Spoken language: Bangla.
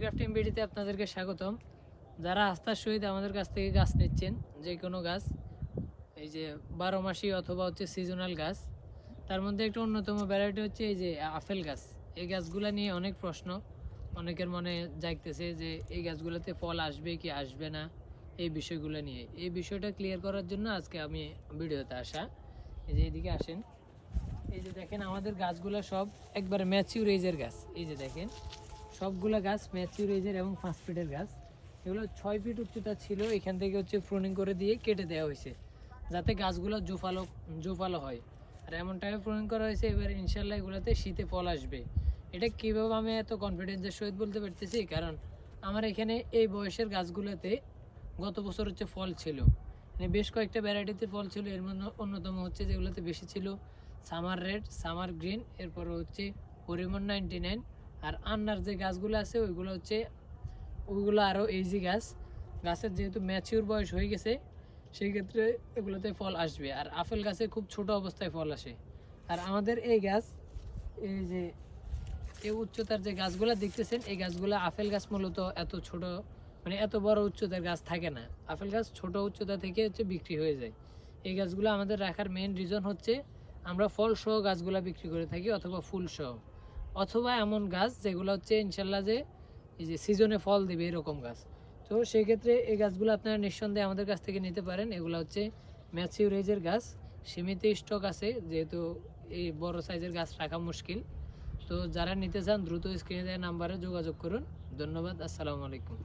ক্রাফটিং বিডিতে আপনাদেরকে স্বাগতম। যারা আস্থার সহিত আমাদের কাছ থেকে গাছ নিচ্ছেন, যে কোনো গাছ, এই যে বারো মাসি অথবা হচ্ছে সিজনাল গাছ, তার মধ্যে একটা অন্যতম ভ্যারাইটি হচ্ছে এই যে আপেল গাছ। এই গাছগুলা নিয়ে অনেক প্রশ্ন, অনেকের মনে জাগতেছে যে এই গাছগুলোতে ফল আসবে কি আসবে না, এই বিষয়গুলো নিয়ে। এই বিষয়টা ক্লিয়ার করার জন্য আজকে আমি ভিডিওতে আসা। এই যে এদিকে আসেন। এই যে দেখেন, আমাদের গাছগুলো সব একবার ম্যাচিউর এজের গাছ। এই যে দেখেন সবগুলা গাছ ম্যাচিউর এজের এবং পাঁচ ফিটের গাছ। এগুলো ছয় ফিট উচ্চতা ছিল, এখান থেকে হচ্ছে প্রুনিং করে দিয়ে কেটে দেওয়া হয়েছে, যাতে গাছগুলো জোফালো জোফালো হয়। আর এমন টাইমে প্রুনিং করা হয়েছে, এবার ইনশাল্লাহ এগুলোতে শীতে ফল আসবে। এটা কীভাবে আমি এত কনফিডেন্সের সহিত বলতে পারতেছি? কারণ আমার এখানে এই বয়সের গাছগুলোতে গত বছর হচ্ছে ফল ছিল। মানে বেশ কয়েকটা ভ্যারাইটিতে ফল ছিল, এর মধ্যে অন্যতম হচ্ছে যেগুলোতে বেশি ছিল সামার রেড সামার গ্রিন এরপর হচ্ছে পরিমন নাইনটি নাইন আর আন্নার যে গাছগুলো আছে, ওইগুলো হচ্ছে, ওইগুলো আরও ইজি গাছ। গাছের যেহেতু ম্যাচিউর বয়স হয়ে গেছে, সেই ক্ষেত্রে এগুলোতে ফল আসবে। আর আপেল গাছে খুব ছোট অবস্থায় ফল আসে। আর আমাদের এই গাছ, এই যে, এই উচ্চতার যে গাছগুলো দেখতেছেন, এই গাছগুলো আপেল গাছ মূলত এত ছোট মানে এত বড় উচ্চতার গাছ থাকে না। আপেল গাছ ছোট উচ্চতা থেকে হচ্ছে বিক্রি হয়ে যায়। এই গাছগুলো আমাদের রাখার মেন রিজন হচ্ছে, আমরা ফল সহ গাছগুলো বিক্রি করে থাকি অথবা ফুল সহ অথবা এমন গাছ যেগুলো হচ্ছে ইনশাল্লাহ যে এই যে সিজনে ফল দেবে এরকম গাছ। তো সেই ক্ষেত্রে এই গাছগুলো আপনারা নিঃসন্দেহে আমাদের কাছ থেকে নিতে পারেন। এগুলো হচ্ছে ম্যাচিউর এজের গাছ। সীমিত স্টক আছে, যেহেতু এই বড় সাইজের গাছ রাখা মুশকিল। তো যারা নিতে চান, দ্রুত স্ক্রিনে দেওয়া নাম্বারে যোগাযোগ করুন। ধন্যবাদ, আসসালামু আলাইকুম।